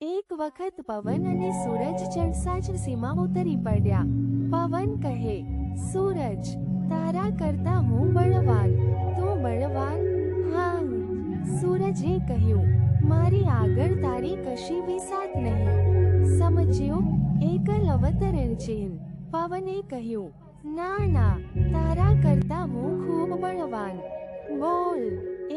એક વખત પવન અને સૂરજ ચણસાજ સીમા ઉતરી પડ્યા. પવન કહે, સૂરજ, તારા કરતા હું બળવાન. તું બળવાન? હા સૂરજે કહ્યું, મારી આગળ તારી કશી વિસાત નહીં. સમજ્યો એકલ અવતરણ ચિહ્ન પવને કહ્યું, ના ના, તારા કરતા હું ખૂબ બળવાન. બોલ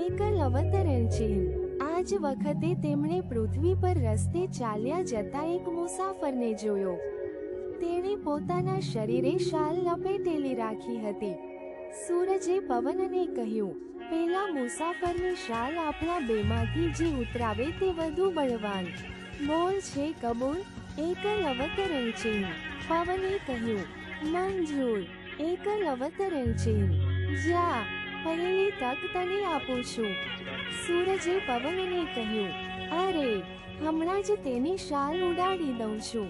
એકલ અવતરણ ચિહ્ન આ જ વખતે તેમણે પૃથ્વી પર રસ્તે ચાલ્યા જતા એક મુસાફરને જોયો. તેણે પોતાના શરીરે શાલ લપેટેલી રાખી હતી. સૂરજે પવનને કહ્યું, પેલા મુસાફરની શાલ આપણા બેમાંથી જે ઉતરાવે તે વધુ બળવાન. બોલ છે કબૂલ, એકલ અવતરણ ચિહ્ન. પવને કહ્યું, મંજૂર, એકલ અવતરણ ચિહ્ન. જા પહેલી તક તને આપું છું. સૂરજે પવનને કહ્યું, અરે, હમણાં જ તેની શાલ ઉડાડી દઉં છું.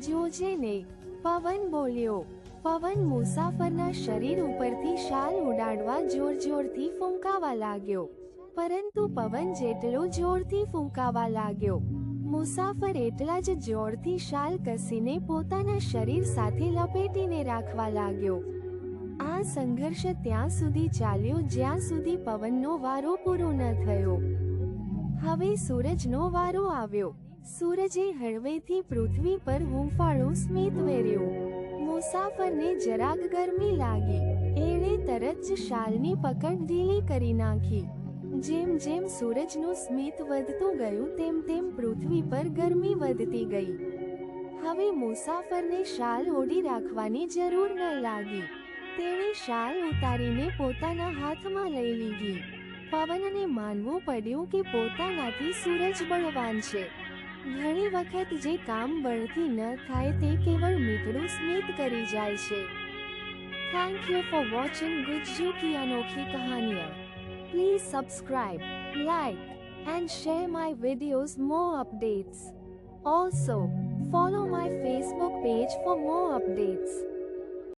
જોજે ને પવન બોલ્યો. પવન મુસાફરના શરીર ઉપરથી શાલ ઉડાડવા જોર જોરથી ફૂંકાવા લાગ્યો. પરંતુ પવન જેટલો જોરથી ફૂંકાવા લાગ્યો. મુસાફર એટલા જ જોરથી શાલ કસીને પોતાના શરીર સાથે લપેટીને રાખવા લાગ્યો. આ સંઘર્ષ ત્યાં સુધી ચાલ્યો, જ્યાં સુધી પવનનો વારો પૂરો ન થયો. હવે સૂરજનો વારો આવ્યો. સૂરજે હળવેથી પૃથ્વી પર હુંફાળો સ્મિત વેર્યો. મુસાફરને જરાક ગરમી લાગી. એણે તરત જ શાલની પકડ ઢીલી કરી નાખી. જેમ જેમ સૂરજનું સ્મિત વધતું ગયું, તેમ તેમ પૃથ્વી પર ગરમી વધતી ગઈ. હવે મુસાફરને શાલ ઓઢી રાખવાની જરૂર ન લાગી. તેણે શાલ ઉતારીને પોતાના હાથમાં લઈ લીધી. પવનને માનવું પડ્યું કે પોતાનાથી સૂરજ બળવાન છે. ઘણી વખત જે કામ બળથી ન થાય તે કેવળ મીઠડું સ્મિત કરી જાય છે. Thank you for watching Gujju કી અનોખી કહાનીઓ please subscribe like and share my videos more updates also follow my Facebook page for more updates.